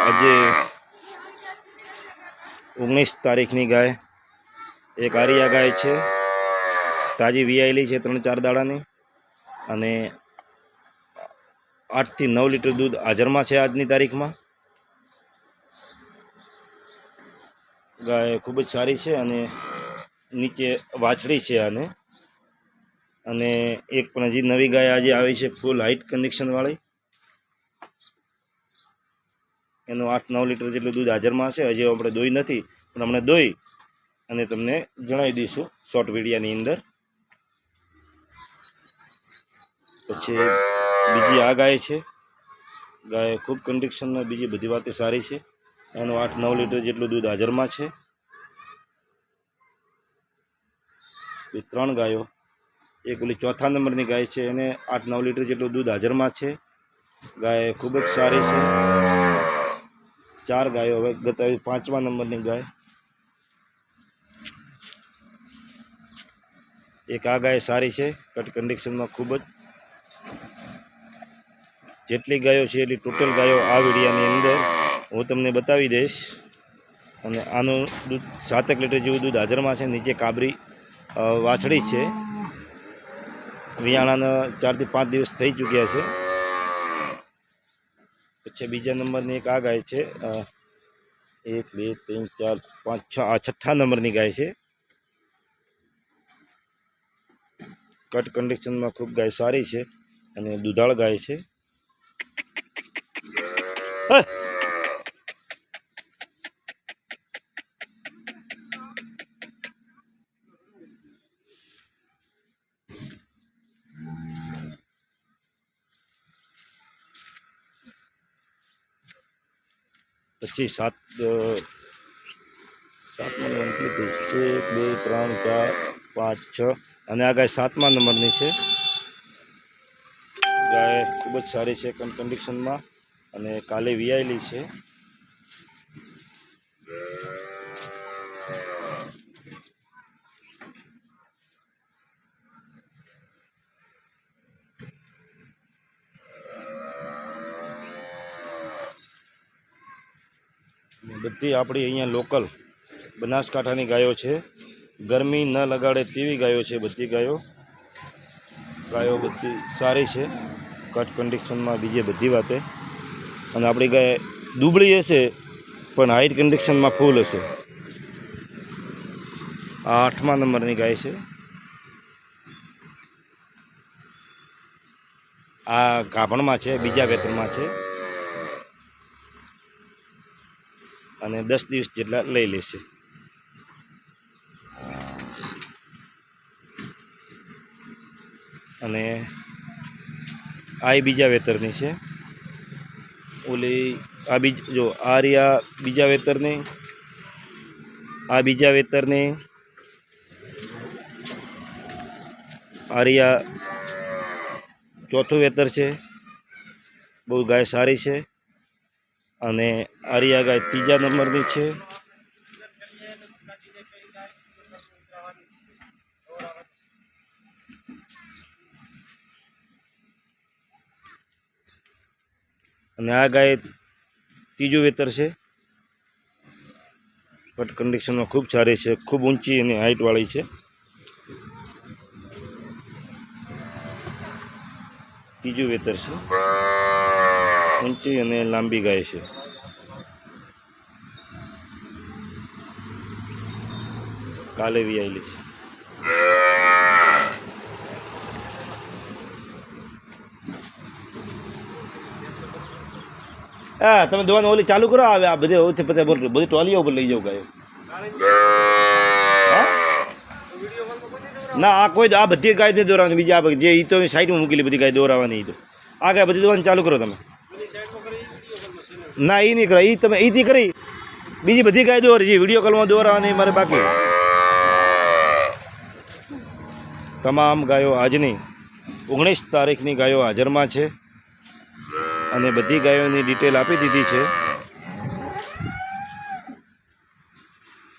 આજે ઓગણીસ તારીખની ગાય, એક આરિયા ગાય છે. તાજી વિયાયેલી છે ત્રણ ચાર દાડાની અને આઠથી નવ લીટર દૂધ હાજરમાં છે આજની તારીખમાં. ગાય ખૂબ જ સારી છે અને નીચે વાછડી છે આને. અને એક પણ હજી નવી ગાય આજે આવી છે ફૂલ હાઇટ કન્ડિશનવાળી. એનું આઠ નવ લીટર જેટલું દૂધ હાજરમાં હશે, હજી આપણે દોઈ નથી, પણ હમણાં દોઈ અને તમને જણાવી દઈશું શોર્ટ વિડીયાની અંદર. પછી બીજી આ ગાય છે. ગાય ખૂબ કન્ડિશનમાં બીજી બધી વાતે સારી છે. એનું આઠ નવ લીટર જેટલું દૂધ હાજરમાં છે. એ ત્રણ ગાયો. એક ઓલી ચોથા નંબરની ગાય છે, એને આઠ નવ લીટર જેટલું દૂધ હાજરમાં છે. ગાય ખૂબ જ સારી છે. ચાર ગાયો હવે ગત પાંચમા નંબરની ગાય. એક આ ગાય સારી છે કટ કન્ડિશનમાં ખૂબ જ. જેટલી ગાયો છે એટલી ટોટલ ગાયો આ વિડીયાની અંદર હું તમને બતાવી દઈશ. અને આનું દૂધ સાતેક લીટર જેવું દૂધ હાજરમાં છે, નીચે કાબરી વાછડી છે. વિયાણાના ચારથી પાંચ દિવસ થઈ ચૂક્યા છે. પછી બીજા નંબરની એક આ ગાય છે. એક, બે, ત્રણ, ચાર, પાંચ, છ, આ છઠ્ઠા નંબરની ગાય છે. કટ કન્ડિશનમાં ખૂબ ગાય સારી છે અને દુધાળ ગાય છે. પછી સાત સાતમા નંબર કેટલી એક, બે, ત્રણ, ચાર, પાંચ, છ. અને આ ગાય સાતમા નંબરની છે. ગાય ખૂબ જ સારી છે કન કન્ડિશનમાં અને કાલે વિયાયેલી છે. બધી આપણી અહીંયા લોકલ બનાસકાંઠાની ગાયો છે. ગરમી ન લગાડે તેવી ગાયો છે બધી ગાયો. ગાયો બધી સારી છે. કટ કન્ડિશનમાં બીજે બધી વાતે. અને આપણી ગાય દુબળી હશે, પણ હાઈટ કન્ડિશનમાં ફૂલ હશે. આ આઠમા નંબરની ગાય છે. આ ગાભણમાં છે, બીજા વેતરમાં છે. અને દસ દિવસ જેટલા લઈ લેશે. અને આ બીજા વેતરની છે. ઓલી આ બીજ, જો, આ રહ્યા બીજા વેતરની, આ બીજા વેતરની આ ચોથું વેતર છે. બહુ ગાય સારી છે. અને આરિયા ગાય ત્રીજા નંબરની છે. અને આ ગાય ત્રીજું વેતર છે. બટ કન્ડિશનમાં ખૂબ સારી છે, ખૂબ ઊંચી અને હાઇટવાળી છે. ત્રીજું વેતર છે. ઊંચી અને લાંબી ગાય છે. કાલે વિયાયેલી છે. હા, તમે દોવાનું ઓલી ચાલુ કરો આવે આ બધે ઓછી પતે બધી ટોલીઓ ઉપર લઈ જાવ ગાયો? ના, આ કોઈ આ બધી ગાય નથી દોરાવાની, બીજી આ જે એ તો સાઈડમાં મૂકેલી બધી ગાય દોરાવાની એ તો. આ ગાય બધી દોવાની ચાલુ કરો તમે. ના એ નહીં કરાય. એ તમે એથી કરી. બીજી બધી ગાય દોર, જે વીડિયો કોલમાં દોરાવાની મારે બાકી. તમામ ગાયો આજની ઓગણીસ તારીખની ગાયો હાજરમાં છે. અને બધી ગાયોની ડિટેલ આપી દીધી છે.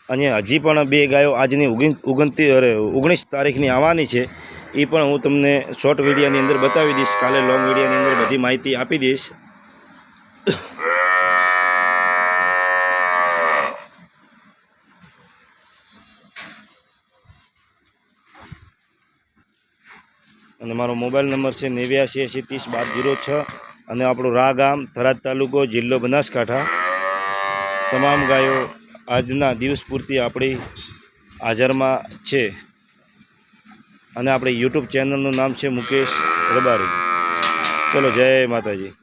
અને હજી પણ બે ગાયો આજની ઓગણ ઓગણતી અરે, ઓગણીસ તારીખની આવવાની છે. એ પણ હું તમને શોર્ટ વિડીયાની અંદર બતાવી દઈશ. કાલે લોંગ વિડીયાની અંદર બધી માહિતી આપી દઈશ. અને મારો મોબાઈલ નંબર છે નેવ્યાસી એંસી ત્રીસ બાર જીરો છ અને આપણું રા ગામ થરાદ તાલુકો જિલ્લો બનાસકાંઠા. તમામ ગાયો આજના દિવસ પૂરતી આપણી હાજરમાં છે. અને આપણી યુટ્યુબ ચેનલનું નામ છે મુકેશ રબારી. ચલો, જય માતાજી.